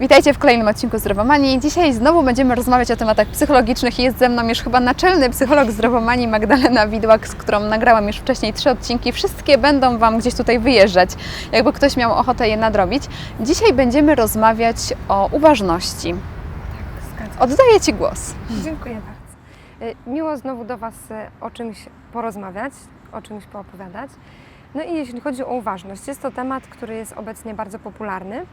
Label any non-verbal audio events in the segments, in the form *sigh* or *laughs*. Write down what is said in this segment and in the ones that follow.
Witajcie w kolejnym odcinku Zdrowomanii. Dzisiaj znowu będziemy rozmawiać o tematach psychologicznych jest ze mną już chyba naczelny psycholog Zdrowomanii Magdalena Widłak, z którą nagrałam już wcześniej trzy odcinki. Wszystkie będą Wam gdzieś tutaj wyjeżdżać, jakby ktoś miał ochotę je nadrobić. Dzisiaj będziemy rozmawiać o uważności. Zgadzam. Oddaję Ci głos. Dziękuję bardzo. Y, Miło znowu do Was y, o czymś porozmawiać, o czymś poopowiadać. No i jeśli chodzi o uważność, jest to temat, który jest obecnie bardzo popularny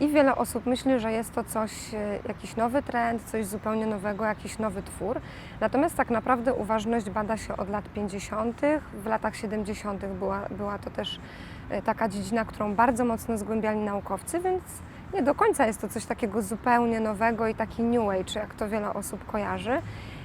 i wiele osób myśli, że jest to coś, y, jakiś nowy trend, coś zupełnie nowego, jakiś nowy twór. Natomiast tak naprawdę uważność bada się od lat 50., w latach 70. była, była to też y, taka dziedzina, którą bardzo mocno zgłębiali naukowcy, więc nie do końca jest to coś takiego zupełnie nowego i taki new age, jak to wiele osób kojarzy.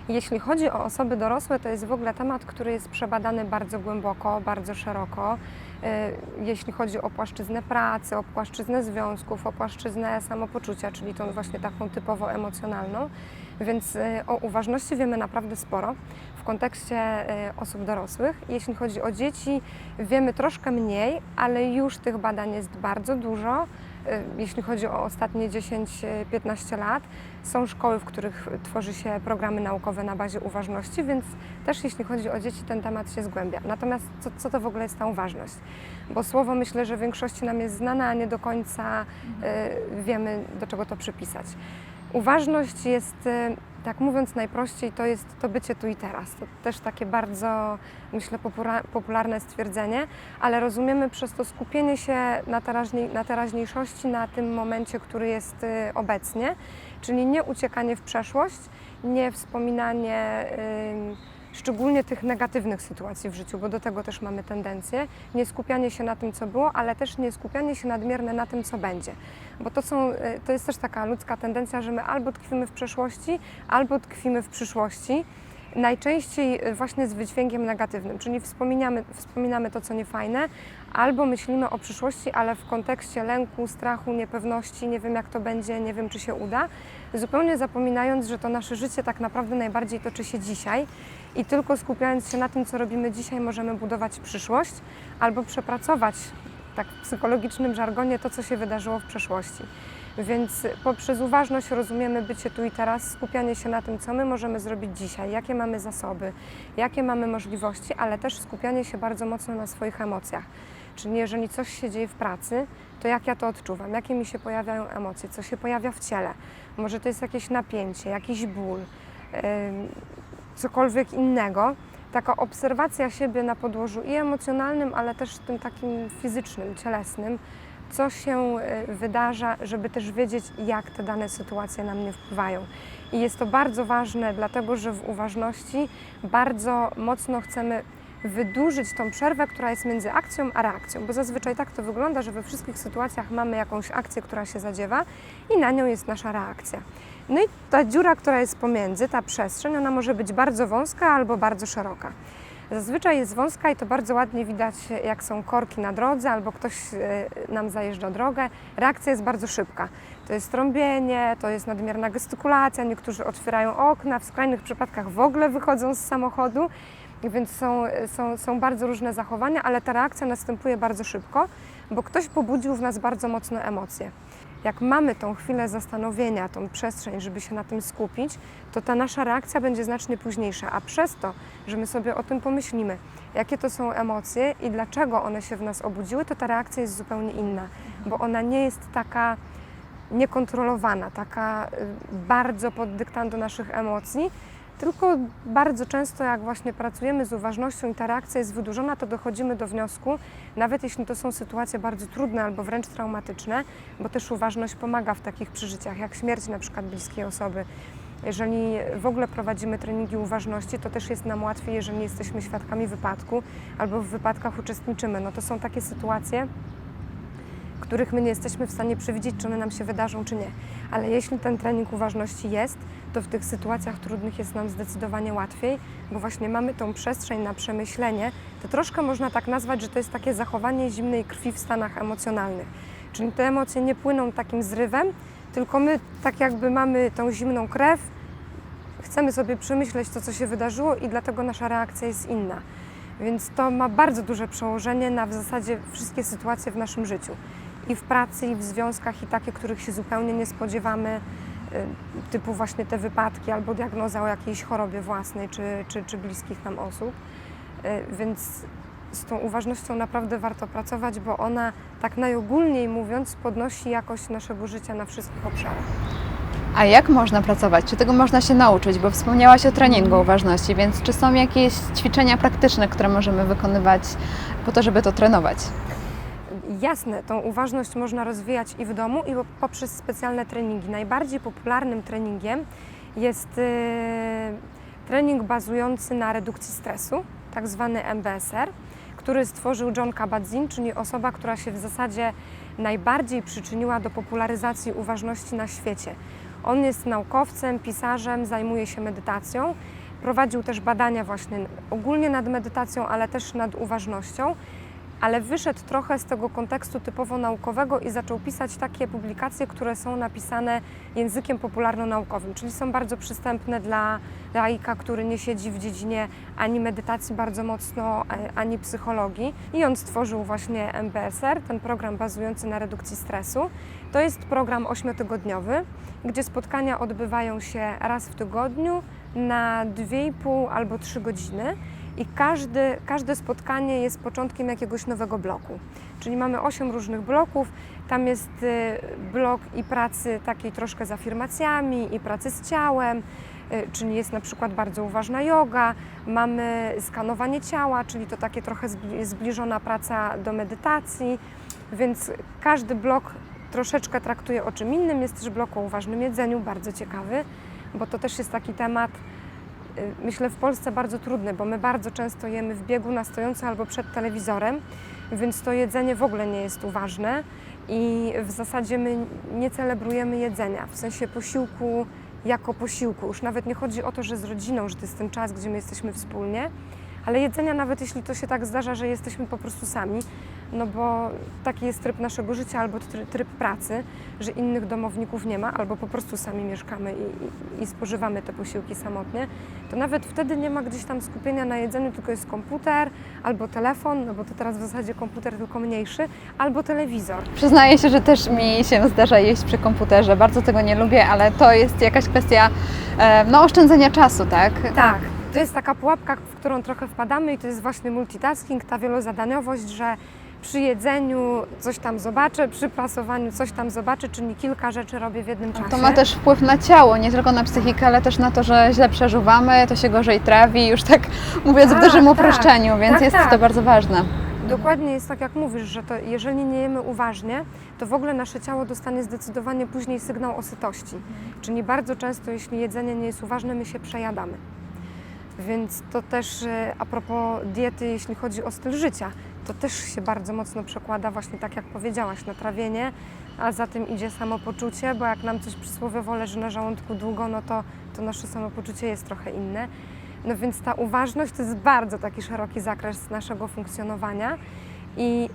Jeśli chodzi o osoby dorosłe, to jest w ogóle temat, który jest przebadany bardzo głęboko, bardzo szeroko. Y, Jeśli chodzi o płaszczyznę pracy, o płaszczyznę związków, o płaszczyznę samopoczucia, czyli tą właśnie taką typowo emocjonalną. Więc y, o uważności wiemy naprawdę sporo w kontekście y, osób dorosłych. Jeśli chodzi o dzieci, wiemy troszkę mniej, ale już tych badań jest bardzo dużo. Y, Jeśli chodzi o ostatnie 10-15 lat, są szkoły, w których tworzy się programy naukowe na bazie uważności, więc też jeśli chodzi o dzieci, ten temat się zgłębia. Natomiast co, co to w ogóle jest ta uważność? Bo słowo myślę, że większości nam jest znane, a nie do końca y, wiemy, do czego to przypisać. Uważność jest, y, tak mówiąc najprościej, to jest to bycie tu i teraz. To też takie bardzo, myślę, popularne stwierdzenie, ale rozumiemy przez to skupienie się na, na teraźniejszości, na tym momencie, który jest y, obecnie, czyli nie uciekanie w przeszłość, nie wspominanie y, szczególnie tych negatywnych sytuacji w życiu, bo do tego też mamy tendencję, nie skupianie się na tym, co było, ale też nie skupianie się nadmierne na tym, co będzie. Bo to, są, y, to jest też taka ludzka tendencja, że my albo tkwimy w przeszłości, albo tkwimy w przyszłości. Najczęściej y, właśnie z wydźwiękiem negatywnym, czyli wspominamy, wspominamy to, co niefajne, albo myślimy o przyszłości, ale w kontekście lęku, strachu, niepewności, nie wiem jak to będzie, nie wiem czy się uda, zupełnie zapominając, że to nasze życie tak naprawdę najbardziej toczy się dzisiaj i tylko skupiając się na tym, co robimy dzisiaj, możemy budować przyszłość albo przepracować tak w psychologicznym żargonie to, co się wydarzyło w przeszłości. Więc poprzez uważność rozumiemy bycie tu i teraz, skupianie się na tym, co my możemy zrobić dzisiaj, jakie mamy zasoby, jakie mamy możliwości, ale też skupianie się bardzo mocno na swoich emocjach. Czyli jeżeli coś się dzieje w pracy, to jak ja to odczuwam, jakie mi się pojawiają emocje, co się pojawia w ciele. Może to jest jakieś napięcie, jakiś ból, cokolwiek innego. Taka obserwacja siebie na podłożu i emocjonalnym, ale też tym takim fizycznym, cielesnym, co się y, wydarza, żeby też wiedzieć, jak te dane sytuacje na mnie wpływają. I jest to bardzo ważne, dlatego że w uważności bardzo mocno chcemy wydłużyć tą przerwę, która jest między akcją a reakcją, bo zazwyczaj tak to wygląda, że we wszystkich sytuacjach mamy jakąś akcję, która się zadziewa i na nią jest nasza reakcja. No i ta dziura, która jest pomiędzy, ta przestrzeń, ona może być bardzo wąska albo bardzo szeroka. Zazwyczaj jest wąska i to bardzo ładnie widać, jak są korki na drodze albo ktoś e, nam zajeżdża drogę. Reakcja jest bardzo szybka. To jest trąbienie, to jest nadmierna gestykulacja, niektórzy otwierają okna, w skrajnych przypadkach w ogóle wychodzą z samochodu, więc są, są, są bardzo różne zachowania, ale ta reakcja następuje bardzo szybko, bo ktoś pobudził w nas bardzo mocno emocje. Jak mamy tą chwilę zastanowienia, tą przestrzeń, żeby się na tym skupić, to ta nasza reakcja będzie znacznie późniejsza, a przez to, że my sobie o tym pomyślimy, jakie to są emocje i dlaczego one się w nas obudziły, to ta reakcja jest zupełnie inna, bo ona nie jest taka niekontrolowana, taka y, bardzo pod dyktando naszych emocji, tylko bardzo często, jak właśnie pracujemy z uważnością i ta reakcja jest wydłużona, to dochodzimy do wniosku, nawet jeśli to są sytuacje bardzo trudne albo wręcz traumatyczne, bo też uważność pomaga w takich przeżyciach, jak śmierć na przykład bliskiej osoby. Jeżeli w ogóle prowadzimy treningi uważności, to też jest nam łatwiej, jeżeli jesteśmy świadkami wypadku albo w wypadkach uczestniczymy. No to są takie sytuacje, których my nie jesteśmy w stanie przewidzieć, czy one nam się wydarzą, czy nie. Ale jeśli ten trening uważności jest, to w tych sytuacjach trudnych jest nam zdecydowanie łatwiej, bo właśnie mamy tą przestrzeń na przemyślenie. To troszkę można tak nazwać, że to jest takie zachowanie zimnej krwi w stanach emocjonalnych. Czyli te emocje nie płyną takim zrywem, tylko my tak jakby mamy tą zimną krew, chcemy sobie przemyśleć to, co się wydarzyło i dlatego nasza reakcja jest inna. Więc to ma bardzo duże przełożenie na w zasadzie wszystkie sytuacje w naszym życiu. I w pracy, i w związkach, i takie, których się zupełnie nie spodziewamy, y, typu właśnie te wypadki albo diagnoza o jakiejś chorobie własnej czy, czy, czy bliskich nam osób. Y, Więc z tą uważnością naprawdę warto pracować, bo ona, tak najogólniej mówiąc, podnosi jakość naszego życia na wszystkich obszarach. A jak można pracować? Czy tego można się nauczyć? Bo wspomniałaś o treningu uważności, więc czy są jakieś ćwiczenia praktyczne, które możemy wykonywać po to, żeby to trenować? Jasne, tą uważność można rozwijać i w domu, i poprzez specjalne treningi. Najbardziej popularnym treningiem jest y, trening bazujący na redukcji stresu, tak zwany MBSR, który stworzył John Kabat-Zinn, czyli osoba, która się w zasadzie najbardziej przyczyniła do popularyzacji uważności na świecie. On jest naukowcem, pisarzem, zajmuje się medytacją. Prowadził też badania właśnie ogólnie nad medytacją, ale też nad uważnością ale wyszedł trochę z tego kontekstu typowo naukowego i zaczął pisać takie publikacje, które są napisane językiem popularno-naukowym, czyli są bardzo przystępne dla laika, który nie siedzi w dziedzinie ani medytacji bardzo mocno, e, ani psychologii. I on stworzył właśnie MBSR, ten program bazujący na redukcji stresu. To jest program ośmiotygodniowy, gdzie spotkania odbywają się raz w tygodniu na 2,5 albo 3 godziny i każdy, każde spotkanie jest początkiem jakiegoś nowego bloku. Czyli mamy osiem różnych bloków. Tam jest y, blok i pracy takiej troszkę z afirmacjami, i pracy z ciałem, y, czyli jest na przykład bardzo uważna yoga. Mamy skanowanie ciała, czyli to takie trochę zbli- zbliżona praca do medytacji. Więc każdy blok troszeczkę traktuje o czym innym. Jest też blok o uważnym jedzeniu, bardzo ciekawy, bo to też jest taki temat, myślę, w Polsce bardzo trudny, bo my bardzo często jemy w biegu na stojąco albo przed telewizorem, więc to jedzenie w ogóle nie jest uważne i w zasadzie my nie celebrujemy jedzenia, w sensie posiłku jako posiłku. Już nawet nie chodzi o to, że z rodziną, że to jest ten czas, gdzie my jesteśmy wspólnie, ale jedzenia nawet jeśli to się tak zdarza, że jesteśmy po prostu sami, no bo taki jest tryb naszego życia albo tryb, tryb pracy, że innych domowników nie ma, albo po prostu sami mieszkamy i, i, i spożywamy te posiłki samotnie, to nawet wtedy nie ma gdzieś tam skupienia na jedzeniu, tylko jest komputer albo telefon, no bo to teraz w zasadzie komputer tylko mniejszy, albo telewizor. Przyznaję się, że też mi się zdarza jeść przy komputerze. Bardzo tego nie lubię, ale to jest jakaś kwestia no, oszczędzania czasu, tak? Tak. To jest taka pułapka, w którą trochę wpadamy i to jest właśnie multitasking, ta wielozadaniowość, że przy jedzeniu coś tam zobaczę, przy prasowaniu coś tam zobaczę, czyli kilka rzeczy robię w jednym czasie. To ma też wpływ na ciało, nie tylko na psychikę, ale też na to, że źle przeżuwamy, to się gorzej trawi, już tak *laughs* mówiąc w Tak, dużym tak. uproszczeniu, więc Tak, jest tak. to bardzo ważne. Dokładnie jest tak, jak mówisz, że to jeżeli nie jemy uważnie, to w ogóle nasze ciało dostanie zdecydowanie później sygnał o sytości. Czyli bardzo często, jeśli jedzenie nie jest uważne, my się przejadamy. Więc to też e, a propos diety, jeśli chodzi o styl życia, to też się bardzo mocno przekłada właśnie tak jak powiedziałaś, na trawienie, a za tym idzie samopoczucie, bo jak nam coś przysłowiowo leży na żołądku długo, no to, to nasze samopoczucie jest trochę inne. No więc ta uważność to jest bardzo taki szeroki zakres naszego funkcjonowania i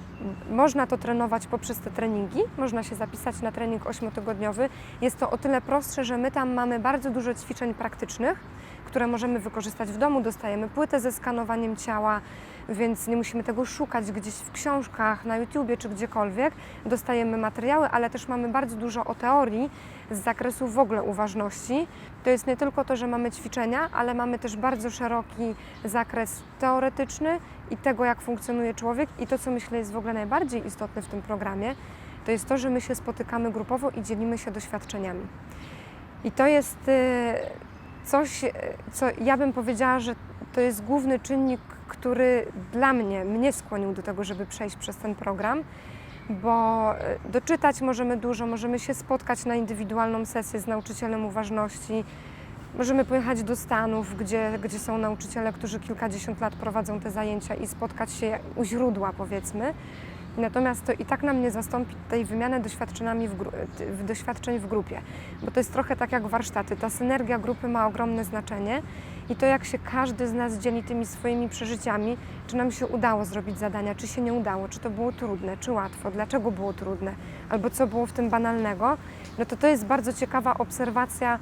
można to trenować poprzez te treningi. Można się zapisać na trening ośmiotygodniowy. Jest to o tyle prostsze, że my tam mamy bardzo dużo ćwiczeń praktycznych, które możemy wykorzystać w domu. Dostajemy płytę ze skanowaniem ciała, więc nie musimy tego szukać gdzieś w książkach, na YouTubie czy gdziekolwiek. Dostajemy materiały, ale też mamy bardzo dużo o teorii z zakresu w ogóle uważności. To jest nie tylko to, że mamy ćwiczenia, ale mamy też bardzo szeroki zakres teoretyczny i tego, jak funkcjonuje człowiek. I to, co myślę jest w ogóle najbardziej istotne w tym programie, to jest to, że my się spotykamy grupowo i dzielimy się doświadczeniami. I to jest y, coś, y, co ja bym powiedziała, że to jest główny czynnik, który dla mnie, mnie skłonił do tego, żeby przejść przez ten program, bo y, doczytać możemy dużo, możemy się spotkać na indywidualną sesję z nauczycielem uważności, możemy pojechać do Stanów, gdzie, gdzie są nauczyciele, którzy kilkadziesiąt lat prowadzą te zajęcia i spotkać się u źródła, powiedzmy. Natomiast to i tak nam nie zastąpi tej wymiany doświadczeniami w, w doświadczeń w grupie, bo to jest trochę tak jak warsztaty. Ta synergia grupy ma ogromne znaczenie i to, jak się każdy z nas dzieli tymi swoimi przeżyciami, czy nam się udało zrobić zadania, czy się nie udało, czy to było trudne, czy łatwo, dlaczego było trudne, albo co było w tym banalnego, no to to jest bardzo ciekawa obserwacja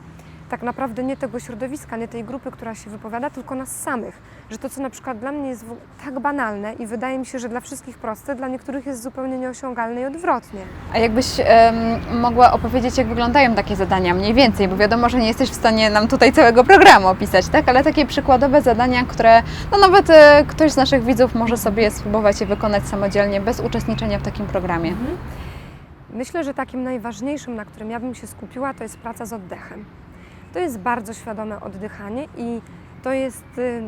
tak naprawdę nie tego środowiska, nie tej grupy, która się wypowiada, tylko nas samych. Że to, co na przykład dla mnie jest tak banalne i wydaje mi się, że dla wszystkich proste, dla niektórych jest zupełnie nieosiągalne i odwrotnie. A jakbyś mogła opowiedzieć, jak wyglądają takie zadania mniej więcej, bo wiadomo, że nie jesteś w stanie nam tutaj całego programu opisać, tak? Ale takie przykładowe zadania, które no nawet e, ktoś z naszych widzów może sobie spróbować je wykonać samodzielnie, bez uczestniczenia w takim programie. Myślę, że takim najważniejszym, na którym ja bym się skupiła, to jest praca z oddechem. To jest bardzo świadome oddychanie i to jest y,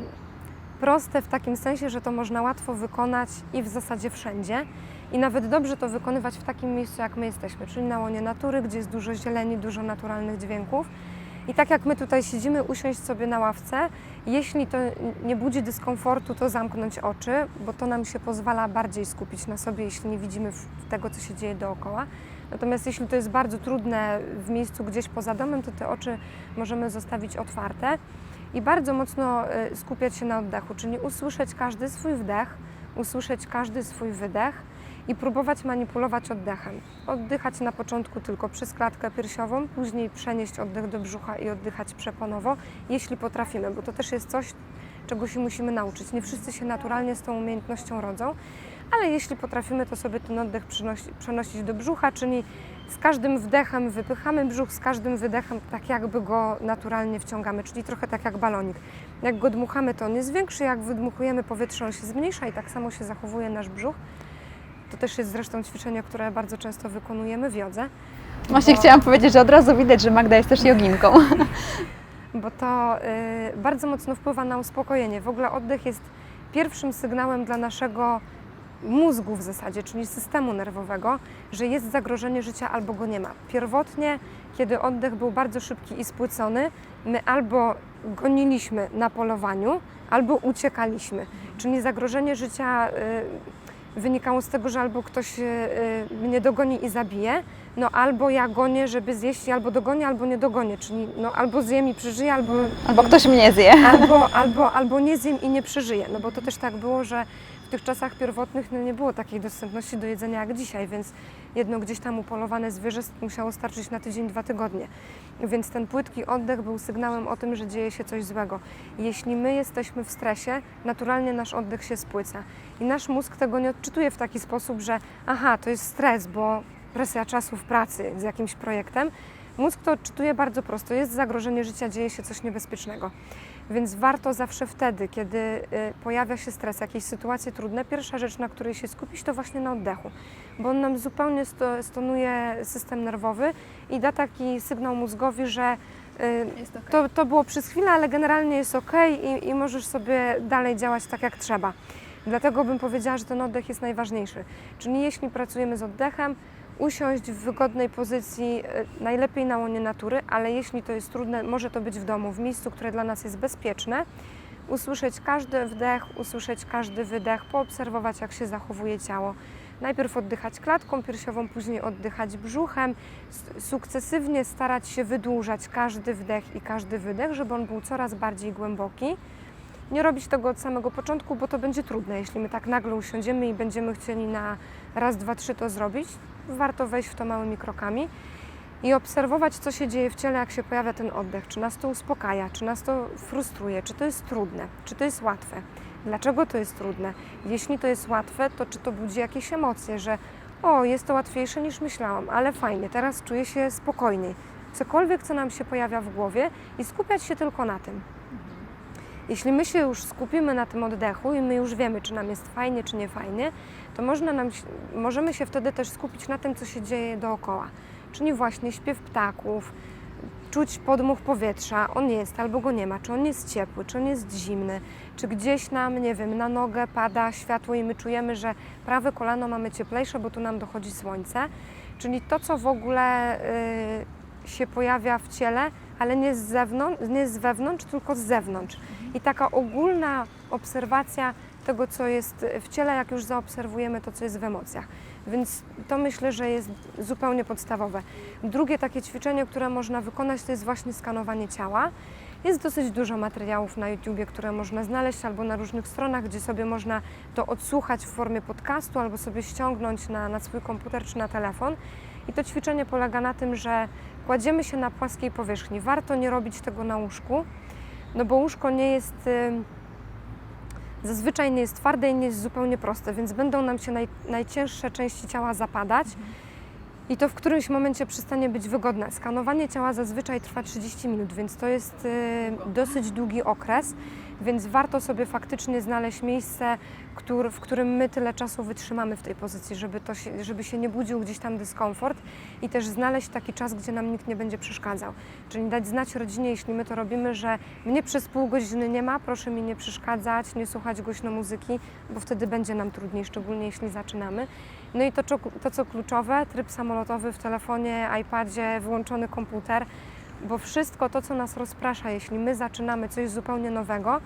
proste w takim sensie, że to można łatwo wykonać i w zasadzie wszędzie. I nawet dobrze to wykonywać w takim miejscu, jak my jesteśmy, czyli na łonie natury, gdzie jest dużo zieleni, dużo naturalnych dźwięków. I tak jak my tutaj siedzimy, usiąść sobie na ławce, jeśli to nie budzi dyskomfortu, to zamknąć oczy, bo to nam się pozwala bardziej skupić na sobie, jeśli nie widzimy tego, co się dzieje dookoła. Natomiast jeśli to jest bardzo trudne w miejscu gdzieś poza domem, to te oczy możemy zostawić otwarte i bardzo mocno y, skupiać się na oddechu, czyli usłyszeć każdy swój wdech, usłyszeć każdy swój wydech i próbować manipulować oddechem. Oddychać na początku tylko przez klatkę piersiową, później przenieść oddech do brzucha i oddychać przeponowo, jeśli potrafimy, bo to też jest coś, czego się musimy nauczyć. Nie wszyscy się naturalnie z tą umiejętnością rodzą, ale jeśli potrafimy, to sobie ten oddech przenosić do brzucha, czyli z każdym wdechem wypychamy brzuch, z każdym wydechem tak jakby go naturalnie wciągamy, czyli trochę tak jak balonik. Jak go dmuchamy, to on jest większy, jak wydmuchujemy powietrze, on się zmniejsza i tak samo się zachowuje nasz brzuch. To też jest zresztą ćwiczenie, które bardzo często wykonujemy w jodze. Właśnie Bo- chciałam powiedzieć, że od razu widać, że Magda jest też joginką. *laughs* bo to y, bardzo mocno wpływa na uspokojenie. W ogóle oddech jest pierwszym sygnałem dla naszego mózgu w zasadzie, czyli systemu nerwowego, że jest zagrożenie życia albo go nie ma. Pierwotnie, kiedy oddech był bardzo szybki i spłycony, my albo goniliśmy na polowaniu, albo uciekaliśmy. Czyli zagrożenie życia y, wynikało z tego, że albo ktoś y, y, mnie dogoni i zabije, no albo ja gonię, żeby zjeść, albo dogonię, albo nie dogonię, czyli no albo zjem i przeżyję, albo, Albo ktoś mnie zje. albo, albo, albo nie zjem i nie przeżyję. No bo to też tak było, że w tych czasach pierwotnych no, nie było takiej dostępności do jedzenia jak dzisiaj, więc jedno gdzieś tam upolowane zwierzę musiało starczyć na tydzień, dwa tygodnie. Więc ten płytki oddech był sygnałem o tym, że dzieje się coś złego. Jeśli my jesteśmy w stresie, naturalnie nasz oddech się spłyca. I nasz mózg tego nie odczytuje w taki sposób, że aha, to jest stres, bo presja czasu w pracy z jakimś projektem. Mózg to odczytuje bardzo prosto. Jest zagrożenie życia, dzieje się coś niebezpiecznego. Więc warto zawsze wtedy, kiedy y, pojawia się stres, jakieś sytuacje trudne, pierwsza rzecz, na której się skupić, to właśnie na oddechu, bo on nam zupełnie sto, stonuje system nerwowy i da taki sygnał mózgowi, że y, to, to było przez chwilę, ale generalnie jest ok i, i możesz sobie dalej działać tak jak trzeba. Dlatego bym powiedziała, że ten oddech jest najważniejszy. Czyli jeśli pracujemy z oddechem, usiąść w wygodnej pozycji, y, najlepiej na łonie natury, ale jeśli to jest trudne, może to być w domu, w miejscu, które dla nas jest bezpieczne, usłyszeć każdy wdech, usłyszeć każdy wydech, poobserwować, jak się zachowuje ciało. Najpierw oddychać klatką piersiową, później oddychać brzuchem, sukcesywnie starać się wydłużać każdy wdech i każdy wydech, żeby on był coraz bardziej głęboki. Nie robić tego od samego początku, bo to będzie trudne. Jeśli my tak nagle usiądziemy i będziemy chcieli na raz, dwa, trzy to zrobić, warto wejść w to małymi krokami i obserwować, co się dzieje w ciele, jak się pojawia ten oddech. Czy nas to uspokaja, czy nas to frustruje, czy to jest trudne, czy to jest łatwe. Dlaczego to jest trudne? Jeśli to jest łatwe, to czy to budzi jakieś emocje, że o, jest to łatwiejsze niż myślałam, ale fajnie, teraz czuję się spokojniej. Cokolwiek, co nam się pojawia w głowie i skupiać się tylko na tym. Jeśli my się już skupimy na tym oddechu i my już wiemy, czy nam jest fajnie, czy nie fajnie, to można nam, możemy się wtedy też skupić na tym, co się dzieje dookoła. Czyli właśnie śpiew ptaków, czuć podmuch powietrza, on jest albo go nie ma, czy on jest ciepły, czy on jest zimny, czy gdzieś nam, nie wiem, na nogę pada światło i my czujemy, że prawe kolano mamy cieplejsze, bo tu nam dochodzi słońce. Czyli to, co w ogóle y, się pojawia w ciele, ale nie z, zewnątrz, nie z wewnątrz, tylko z zewnątrz. I taka ogólna obserwacja tego, co jest w ciele, jak już zaobserwujemy to, co jest w emocjach. Więc to myślę, że jest zupełnie podstawowe. Drugie takie ćwiczenie, które można wykonać, to jest właśnie skanowanie ciała. Jest dosyć dużo materiałów na YouTubie, które można znaleźć albo na różnych stronach, gdzie sobie można to odsłuchać w formie podcastu albo sobie ściągnąć na, na swój komputer czy na telefon. I to ćwiczenie polega na tym, że kładziemy się na płaskiej powierzchni. Warto nie robić tego na łóżku, no bo łóżko nie jest, zazwyczaj nie jest twarde i nie jest zupełnie proste, więc będą nam się naj, najcięższe części ciała zapadać i to w którymś momencie przestanie być wygodne. Skanowanie ciała zazwyczaj trwa 30 minut, więc to jest dosyć długi okres, więc warto sobie faktycznie znaleźć miejsce, w którym my tyle czasu wytrzymamy w tej pozycji, żeby, to się, żeby się nie budził gdzieś tam dyskomfort i też znaleźć taki czas, gdzie nam nikt nie będzie przeszkadzał. Czyli dać znać rodzinie, jeśli my to robimy, że mnie przez pół godziny nie ma, proszę mi nie przeszkadzać, nie słuchać głośno muzyki, bo wtedy będzie nam trudniej, szczególnie jeśli zaczynamy. No i to, to co kluczowe, tryb samolotowy w telefonie, iPadzie, wyłączony komputer, bo wszystko to, co nas rozprasza, jeśli my zaczynamy coś zupełnie nowego,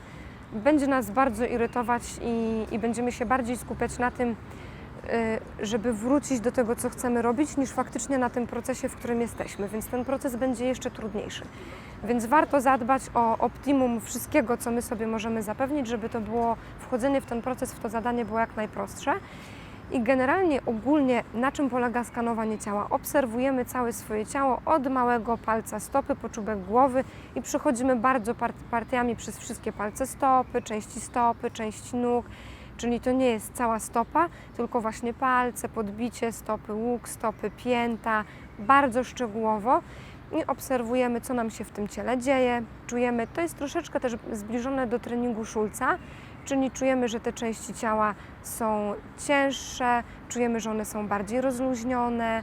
będzie nas bardzo irytować i, i będziemy się bardziej skupiać na tym, y, żeby wrócić do tego, co chcemy robić, niż faktycznie na tym procesie, w którym jesteśmy, więc ten proces będzie jeszcze trudniejszy. Więc warto zadbać o optimum wszystkiego, co my sobie możemy zapewnić, żeby to było, wchodzenie w ten proces, w to zadanie było jak najprostsze. I generalnie ogólnie na czym polega skanowanie ciała? Obserwujemy całe swoje ciało od małego palca stopy po czubek głowy i przechodzimy bardzo part- partiami przez wszystkie palce stopy, części stopy, części nóg. Czyli to nie jest cała stopa, tylko właśnie palce, podbicie stopy, łuk stopy, pięta, bardzo szczegółowo i obserwujemy, co nam się w tym ciele dzieje. Czujemy, to jest troszeczkę też zbliżone do treningu Szulca, czyli czujemy, że te części ciała są cięższe, czujemy, że one są bardziej rozluźnione.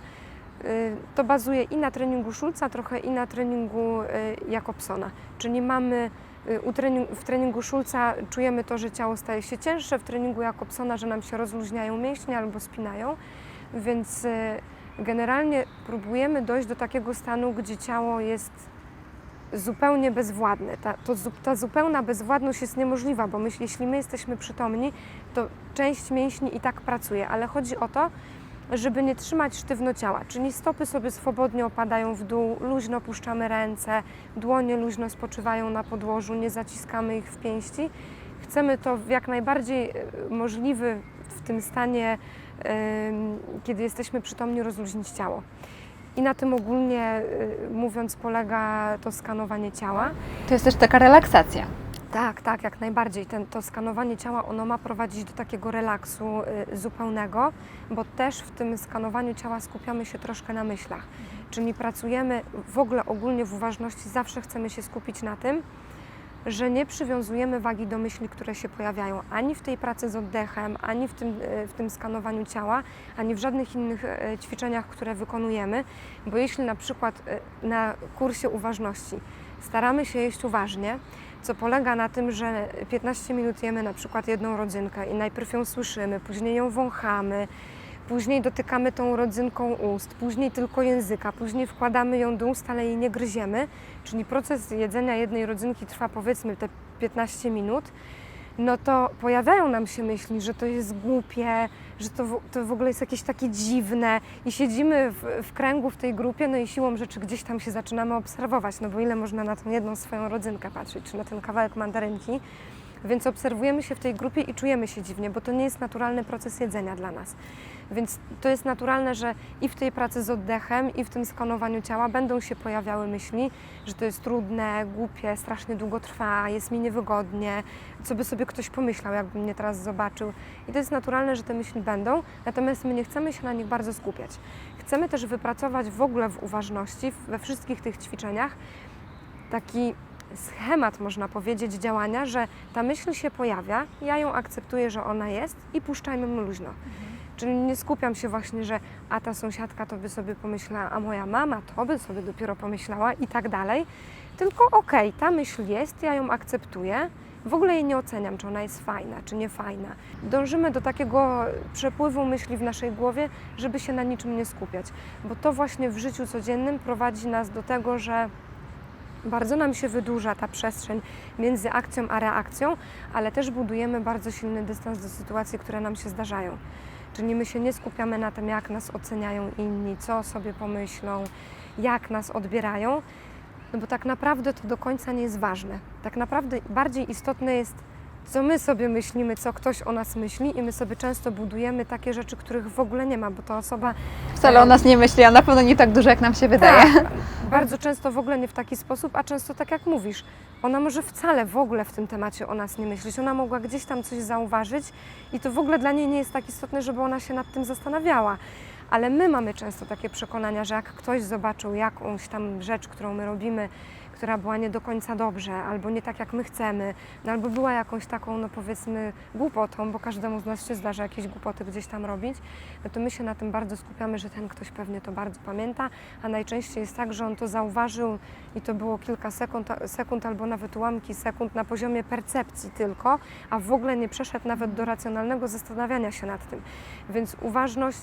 Y, To bazuje i na treningu Szulca, trochę i na treningu y, Jakobsona. Czyli mamy y, w treningu Szulca czujemy to, że ciało staje się cięższe, w treningu Jakobsona, że nam się rozluźniają mięśnie albo spinają, więc generalnie próbujemy dojść do takiego stanu, gdzie ciało jest zupełnie bezwładne. Ta, to, ta zupełna bezwładność jest niemożliwa, bo my, jeśli my jesteśmy przytomni, to część mięśni i tak pracuje, ale chodzi o to, żeby nie trzymać sztywno ciała, czyli stopy sobie swobodnie opadają w dół, luźno puszczamy ręce, dłonie luźno spoczywają na podłożu, nie zaciskamy ich w pięści. Chcemy to w jak najbardziej e, możliwy w tym stanie, kiedy jesteśmy przytomni, rozluźnić ciało. I na tym ogólnie y, mówiąc polega to skanowanie ciała. To jest też taka relaksacja. Tak, tak, jak najbardziej. Ten, to skanowanie ciała, ono ma prowadzić do takiego relaksu y, zupełnego, bo też w tym skanowaniu ciała skupiamy się troszkę na myślach. Czyli pracujemy w ogóle ogólnie w uważności, zawsze chcemy się skupić na tym, że nie przywiązujemy wagi do myśli, które się pojawiają ani w tej pracy z oddechem, ani w tym, y, w tym skanowaniu ciała, ani w żadnych innych y, ćwiczeniach, które wykonujemy, bo jeśli na przykład y, na kursie uważności staramy się jeść uważnie, co polega na tym, że 15 minut jemy na przykład jedną rodzynkę i najpierw ją słyszymy, później ją wąchamy, później dotykamy tą rodzynką ust, później tylko języka, później wkładamy ją do ust, ale jej nie gryziemy, czyli proces jedzenia jednej rodzynki trwa powiedzmy te 15 minut, no to pojawiają nam się myśli, że to jest głupie, że to w, to w ogóle jest jakieś takie dziwne. I siedzimy w, w kręgu w tej grupie, no i siłą rzeczy gdzieś tam się zaczynamy obserwować, no bo ile można na tą jedną swoją rodzynkę patrzeć, czy na ten kawałek mandarynki, więc obserwujemy się w tej grupie i czujemy się dziwnie, bo to nie jest naturalny proces jedzenia dla nas. Więc to jest naturalne, że i w tej pracy z oddechem, i w tym skanowaniu ciała będą się pojawiały myśli, że to jest trudne, głupie, strasznie długo trwa, jest mi niewygodnie, co by sobie ktoś pomyślał, jakby mnie teraz zobaczył. I to jest naturalne, że te myśli będą, natomiast my nie chcemy się na nich bardzo skupiać. Chcemy też wypracować w ogóle w uważności, we wszystkich tych ćwiczeniach, taki schemat, można powiedzieć, działania, że ta myśl się pojawia, ja ją akceptuję, że ona jest i puszczajmy mu luźno. Czyli nie skupiam się właśnie, że a ta sąsiadka to by sobie pomyślała, a moja mama to by sobie dopiero pomyślała i tak dalej. Tylko okej, ta myśl jest, ja ją akceptuję. W ogóle jej nie oceniam, czy ona jest fajna, czy nie fajna. Dążymy do takiego przepływu myśli w naszej głowie, żeby się na niczym nie skupiać, bo to właśnie w życiu codziennym prowadzi nas do tego, że bardzo nam się wydłuża ta przestrzeń między akcją a reakcją, ale też budujemy bardzo silny dystans do sytuacji, które nam się zdarzają. Czyli my się nie skupiamy na tym, jak nas oceniają inni, co sobie pomyślą, jak nas odbierają, no bo tak naprawdę to do końca nie jest ważne. Tak naprawdę bardziej istotne jest, co my sobie myślimy, co ktoś o nas myśli, i my sobie często budujemy takie rzeczy, których w ogóle nie ma, bo ta osoba Wcale o nas nie myśli, a na pewno nie tak dużo, jak nam się wydaje. tak, *laughs* Bardzo często w ogóle nie w taki sposób, a często tak jak mówisz, ona może wcale w ogóle w tym temacie o nas nie myśleć. Ona mogła gdzieś tam coś zauważyć i to w ogóle dla niej nie jest tak istotne, żeby ona się nad tym zastanawiała. Ale my mamy często takie przekonania, że jak ktoś zobaczył jakąś tam rzecz, którą my robimy, która była nie do końca dobrze, albo nie tak jak my chcemy, no albo była jakąś taką, no powiedzmy, głupotą, bo każdemu z nas się zdarza jakieś głupoty gdzieś tam robić, no to my się na tym bardzo skupiamy, że ten ktoś pewnie to bardzo pamięta, a najczęściej jest tak, że on to zauważył i to było kilka sekund, sekund albo nawet ułamki sekund na poziomie percepcji tylko, a w ogóle nie przeszedł nawet do racjonalnego zastanawiania się nad tym. Więc uważność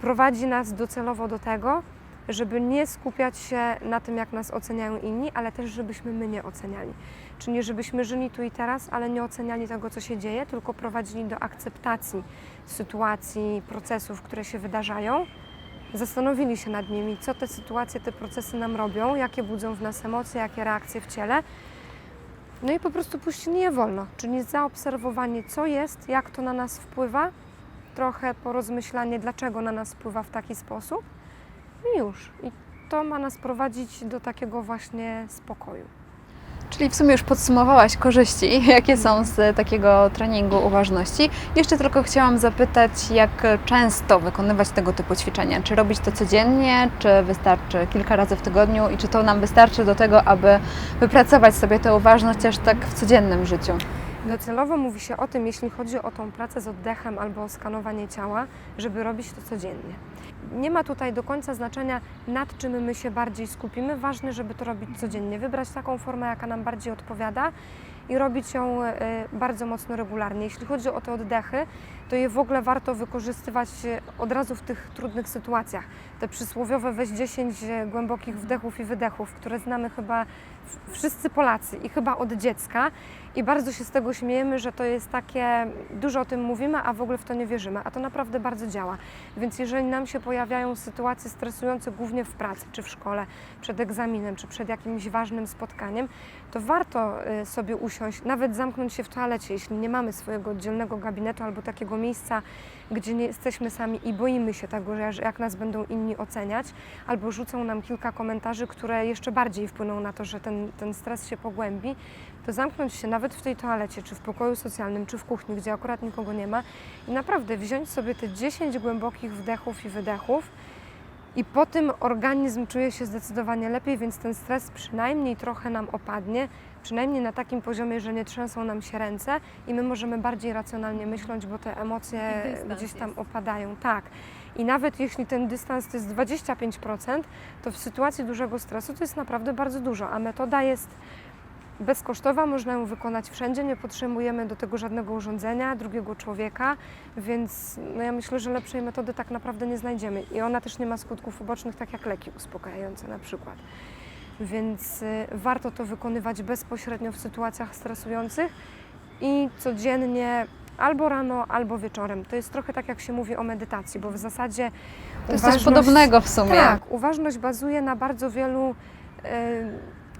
prowadzi nas docelowo do tego, żeby nie skupiać się na tym, jak nas oceniają inni, ale też, żebyśmy my nie oceniali. Czyli żebyśmy żyli tu i teraz, ale nie oceniali tego, co się dzieje, tylko prowadzili do akceptacji sytuacji, procesów, które się wydarzają, zastanowili się nad nimi, co te sytuacje, te procesy nam robią, jakie budzą w nas emocje, jakie reakcje w ciele. No i po prostu puścili je wolno, czyli zaobserwowanie, co jest, jak to na nas wpływa, trochę porozmyślanie, dlaczego na nas wpływa w taki sposób i już. I to ma nas prowadzić do takiego właśnie spokoju. Czyli w sumie już podsumowałaś korzyści, *laughs* jakie są z takiego treningu uważności. Jeszcze tylko chciałam zapytać, jak często wykonywać tego typu ćwiczenia? Czy robić to codziennie, czy wystarczy kilka razy w tygodniu i czy to nam wystarczy do tego, aby wypracować sobie tę uważność aż tak w codziennym życiu? Docelowo mówi się o tym, jeśli chodzi o tą pracę z oddechem albo o skanowanie ciała, żeby robić to codziennie. Nie ma tutaj do końca znaczenia, nad czym my się bardziej skupimy. Ważne, żeby to robić codziennie. Wybrać taką formę, jaka nam bardziej odpowiada i robić ją e, bardzo mocno regularnie. Jeśli chodzi o te oddechy, to je w ogóle warto wykorzystywać e, od razu w tych trudnych sytuacjach. Te przysłowiowe weź 10 głębokich wdechów i wydechów, które znamy chyba wszyscy Polacy i chyba od dziecka. I bardzo się z tego śmiejemy, że to jest takie, dużo o tym mówimy, a w ogóle w to nie wierzymy, a to naprawdę bardzo działa. Więc jeżeli nam się pojawiają sytuacje stresujące głównie w pracy, czy w szkole, przed egzaminem, czy przed jakimś ważnym spotkaniem, to warto y, sobie usiąść, nawet zamknąć się w toalecie, jeśli nie mamy swojego oddzielnego gabinetu albo takiego miejsca, gdzie nie jesteśmy sami i boimy się tego, że jak nas będą inni oceniać, albo rzucą nam kilka komentarzy, które jeszcze bardziej wpłyną na to, że ten, ten stres się pogłębi, to zamknąć się nawet w tej toalecie, czy w pokoju socjalnym, czy w kuchni, gdzie akurat nikogo nie ma i naprawdę wziąć sobie te 10 głębokich wdechów i wydechów i po tym organizm czuje się zdecydowanie lepiej, więc ten stres przynajmniej trochę nam opadnie, przynajmniej na takim poziomie, że nie trzęsą nam się ręce i my możemy bardziej racjonalnie myśleć, bo te emocje gdzieś tam jest. opadają. Tak. I nawet jeśli ten dystans to jest 25%, to w sytuacji dużego stresu to jest naprawdę bardzo dużo, a metoda jest bezkosztowa, można ją wykonać wszędzie, nie potrzebujemy do tego żadnego urządzenia, drugiego człowieka, więc no ja myślę, że lepszej metody tak naprawdę nie znajdziemy. I ona też nie ma skutków ubocznych, tak jak leki uspokajające na przykład. Więc y, warto to wykonywać bezpośrednio w sytuacjach stresujących i codziennie albo rano, albo wieczorem. To jest trochę tak, jak się mówi o medytacji, bo w zasadzie To jest coś podobnego w sumie. tak, uważność bazuje na bardzo wielu e,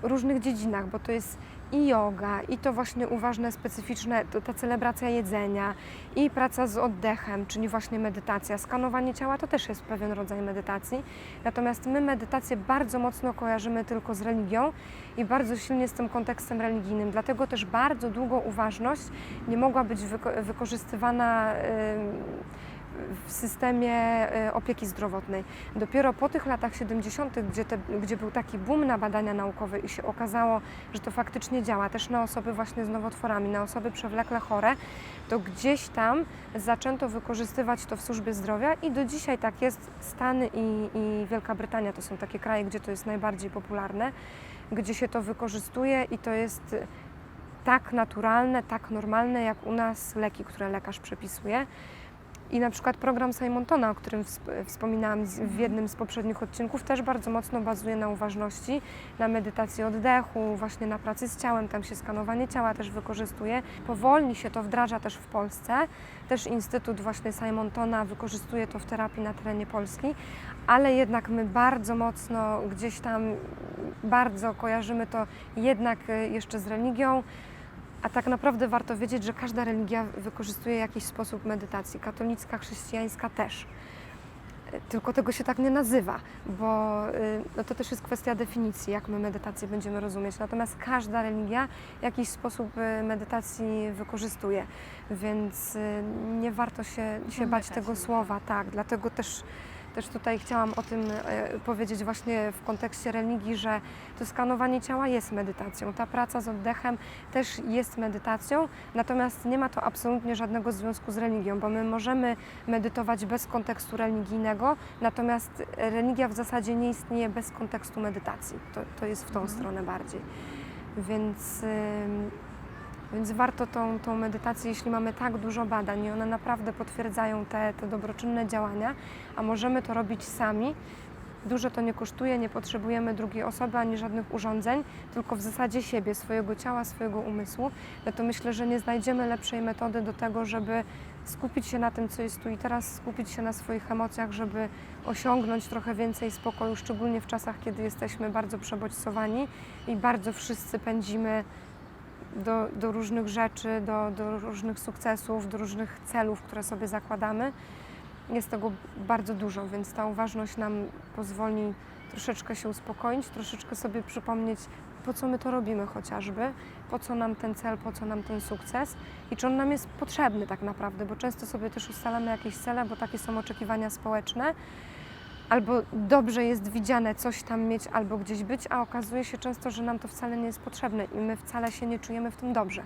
różnych dziedzinach, bo to jest i yoga, i to właśnie uważne, specyficzne, to ta celebracja jedzenia, i praca z oddechem, czyli właśnie medytacja. Skanowanie ciała to też jest pewien rodzaj medytacji. Natomiast my medytację bardzo mocno kojarzymy tylko z religią i bardzo silnie z tym kontekstem religijnym. Dlatego też bardzo długo uważność nie mogła być wyko- wykorzystywana em, w systemie e, opieki zdrowotnej. Dopiero po tych latach 70., gdzie, te, gdzie był taki boom na badania naukowe i się okazało, że to faktycznie działa też na osoby właśnie z nowotworami, na osoby przewlekle chore, to gdzieś tam zaczęto wykorzystywać to w służbie zdrowia i do dzisiaj tak jest. Stany i, i Wielka Brytania to są takie kraje, gdzie to jest najbardziej popularne, gdzie się to wykorzystuje i to jest tak naturalne, tak normalne jak u nas leki, które lekarz przepisuje. I na przykład program Simontona, o którym wsp- wspominałam w jednym z poprzednich odcinków, też bardzo mocno bazuje na uważności, na medytacji oddechu, właśnie na pracy z ciałem, tam się skanowanie ciała też wykorzystuje. Powolnie się to wdraża też w Polsce. Też Instytut właśnie Simontona wykorzystuje to w terapii na terenie Polski, ale jednak my bardzo mocno gdzieś tam bardzo kojarzymy to jednak y, jeszcze z religią. A tak naprawdę warto wiedzieć, że każda religia wykorzystuje jakiś sposób medytacji. Katolicka, chrześcijańska też. tylko tego się tak nie nazywa, bo y, no to też jest kwestia definicji, jak my medytację będziemy rozumieć. Natomiast każda religia jakiś sposób y, medytacji wykorzystuje, więc y, nie warto się, się bać Zamykać tego słowa, tak, dlatego też też tutaj chciałam o tym e, powiedzieć właśnie w kontekście religii, że to skanowanie ciała jest medytacją. Ta praca z oddechem też jest medytacją, natomiast nie ma to absolutnie żadnego związku z religią, bo my możemy medytować bez kontekstu religijnego, natomiast religia w zasadzie nie istnieje bez kontekstu medytacji. To, to jest w tą stronę bardziej. Więc, ym, więc warto tą, tą medytację, jeśli mamy tak dużo badań i one naprawdę potwierdzają te, te dobroczynne działania, a możemy to robić sami. Dużo to nie kosztuje, nie potrzebujemy drugiej osoby ani żadnych urządzeń, tylko w zasadzie siebie, swojego ciała, swojego umysłu. No to myślę, że nie znajdziemy lepszej metody do tego, żeby skupić się na tym, co jest tu i teraz, skupić się na swoich emocjach, żeby osiągnąć trochę więcej spokoju, szczególnie w czasach, kiedy jesteśmy bardzo przebodźcowani i bardzo wszyscy pędzimy do, do różnych rzeczy, do, do różnych sukcesów, do różnych celów, które sobie zakładamy. Jest tego bardzo dużo, więc ta uważność nam pozwoli troszeczkę się uspokoić, troszeczkę sobie przypomnieć, po co my to robimy chociażby, po co nam ten cel, po co nam ten sukces i czy on nam jest potrzebny tak naprawdę, bo często sobie też ustalamy jakieś cele, bo takie są oczekiwania społeczne, albo dobrze jest widziane coś tam mieć, albo gdzieś być, a okazuje się często, że nam to wcale nie jest potrzebne i my wcale się nie czujemy w tym dobrze.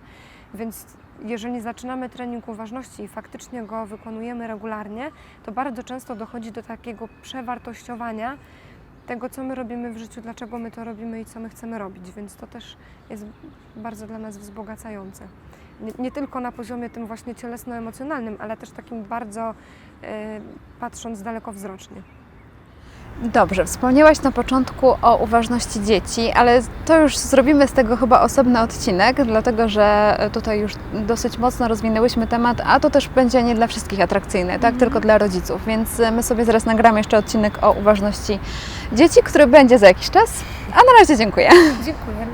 Więc jeżeli zaczynamy trening uważności i faktycznie go wykonujemy regularnie, to bardzo często dochodzi do takiego przewartościowania tego, co my robimy w życiu, dlaczego my to robimy i co my chcemy robić, więc to też jest bardzo dla nas wzbogacające. Nie, nie tylko na poziomie tym właśnie cielesno-emocjonalnym, ale też takim bardzo e, patrząc dalekowzrocznie. Dobrze, wspomniałaś na początku o uważności dzieci, ale to już zrobimy z tego chyba osobny odcinek, dlatego że tutaj już dosyć mocno rozwinęłyśmy temat, a to też będzie nie dla wszystkich atrakcyjne, tak? Tylko dla rodziców, więc my sobie zaraz nagramy jeszcze odcinek o uważności dzieci, który będzie za jakiś czas. A na razie dziękuję. Dziękuję.